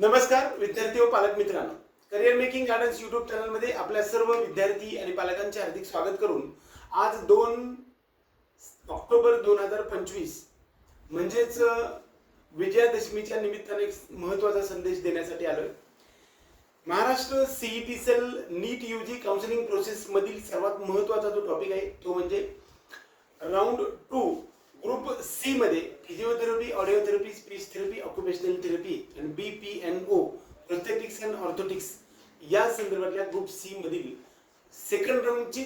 नमस्कार विद्यार्थी व पालक मित्रांनो. करिअर मेकिंग गार्डन्स युट्यूब चॅनलमध्ये आपल्या सर्व विद्यार्थी आणि पालकांचे हार्दिक स्वागत करून आज दोन ऑक्टोबर दोन हजार पंचवीस म्हणजेच विजयादशमीच्या निमित्ताने एक महत्त्वाचा संदेश देण्यासाठी आलोय. Maharashtra CET cell NEET UG counselling process मधील सर्वात महत्त्वाचा जो टॉपिक आहे तो म्हणजे राऊंड टू ग्रुप सी मध्ये physiotherapy audiotherapy speech therapy occupational therapy आणि B P N O prosthetics and orthotics या संदर्भातल्या ग्रुप सी मधील सेकंड राऊंडची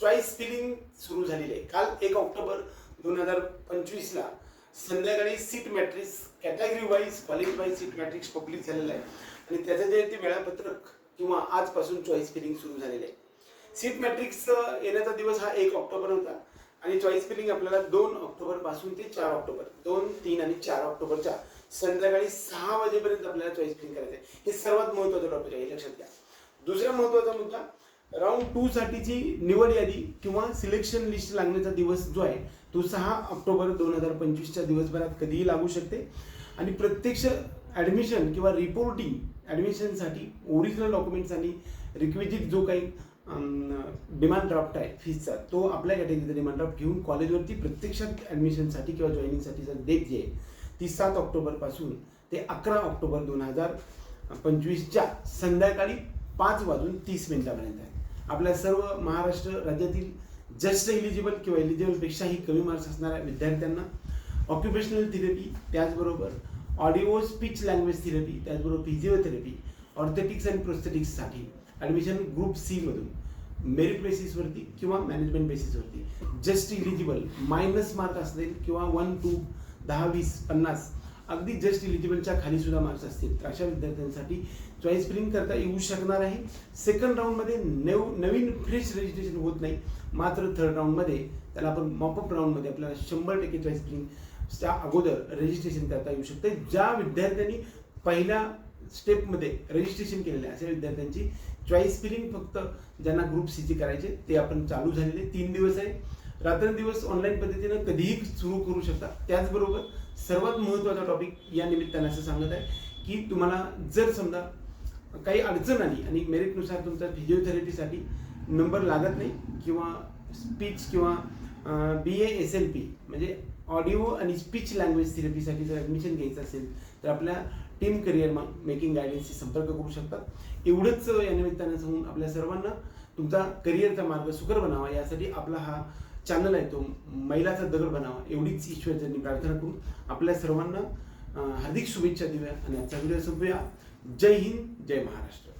चॉईस फिलिंग सुरू झालेली आहे. काल एक ऑक्टोबर दोन हजार पंचवीसला संध्याकाळी seat matrix category wise college wise seat matrix public झालेलं आहे. आणि त्याचं जे ते वेळापत्रक किंवा आजपासून चॉईस फिलिंग सुरू झालेलं आहे. सीट मॅट्रिक्स येण्याचा दिवस हा एक ऑक्टोबर होता. आणि चॉईस फिलिंग आपल्याला दोन ऑक्टोबरपासून ते चार ऑक्टोबर दोन तीन आणि चार ऑक्टोबरच्या संध्याकाळी सहा वाजेपर्यंत आपल्याला चॉईस फिलिंग करायचं आहे हे सर्वात महत्त्वाचं टॉपिक आहे लक्षात घ्या. दुसरा महत्त्वाचा मुद्दा राऊंड टू साठीची निवड यादी किंवा सिलेक्शन लिस्ट लागण्याचा दिवस जो आहे तो सहा ऑक्टोबर दोन हजार पंचवीसच्या दिवसभरात कधीही लागू शकते. आणि प्रत्यक्ष ॲडमिशन किंवा रिपोर्टिंग ॲडमिशनसाठी ओरिजिनल डॉक्युमेंट्स आणि रिक्विजिट जो काही डिमांड ड्राफ्ट आहे फीजचा तो आपल्या कॅटेगरीचा डिमांड ड्राफ्ट घेऊन कॉलेजवरती प्रत्यक्षात ॲडमिशनसाठी किंवा जॉईनिंगसाठीचा डेट जी आहे ती सात ऑक्टोबरपासून ते अकरा ऑक्टोबर दोन हजार पंचवीसच्या संध्याकाळी पाच वाजून तीस मिनिटापर्यंत आहे. आपल्या सर्व महाराष्ट्र राज्यातील जस्ट एलिजिबल किंवा एलिजिबलपेक्षाही कमी मार्क्स असणाऱ्या विद्यार्थ्यांना ऑक्युपेशनल थेरपी त्याचबरोबर ऑडिओ स्पीच लँग्वेज थेरपी त्याचबरोबर फिजिओथेरपी ऑर्थेटिक्स अँड प्रोस्थेटिक्ससाठी ॲडमिशन ग्रुप सीमधून मेरिट बेसिसवरती किंवा मॅनेजमेंट बेसिसवरती जस्ट इलिजिबल मायनस मार्क असतील किंवा वन टू दहा वीस पन्नास. अगदी जस्ट इलिजिबलच्या खाली सुद्धा मार्क्स असतील. तर अशा विद्यार्थ्यांसाठी चॉईस फिलिंग करता येऊ शकणार आहे. सेकंड राऊंडमध्ये नव नवीन फ्रेश रजिस्ट्रेशन होत नाही. मात्र थर्ड राऊंडमध्ये त्याला आपण मॉपअप राऊंडमध्ये आपल्याला शंभर टक्के चॉईस फिलिंगच्या अगोदर रजिस्ट्रेशन करता येऊ शकते. ज्या विद्यार्थ्यांनी पहिल्या स्टेपमध्ये रजिस्ट्रेशन केलेले अशा विद्यार्थ्यांची चॉईस फिलिंग फक्त ज्यांना ग्रुप सीची करायचे ते आपण चालू झालेले तीन दिवस आहे. रात्रंदिवस ऑनलाईन पद्धतीनं कधीही सुरू करू शकता. त्याचबरोबर सर्वात महत्त्वाचा टॉपिक या निमित्ताने असं सांगत आहे की तुम्हाला जर समजा काही अडचण आली आणि मेरिटनुसार तुमचा फिजिओथेरपीसाठी नंबर लागत नाही किंवा स्पीच किंवा B A S L P म्हणजे ऑडिओ आणि स्पीच लँग्वेज थेरपीसाठी जर ॲडमिशन घ्यायचं असेल तर आपल्या टीम करिअर मेकिंग गायडन्सशी संपर्क करू शकतात. एवढंच या निमित्तानं सांगून आपल्या सर्वांना तुमचा करिअरचा मार्ग सुकर बनावा यासाठी आपला हा चॅनल आहे तो मैलाचा दगड बनावा. एवढीच ईश्वरचरणी प्रार्थना करून आपल्या सर्वांना हार्दिक शुभेच्छा देऊया आणि आजचा व्हिडिओ संपूया. जय हिंद जय महाराष्ट्र.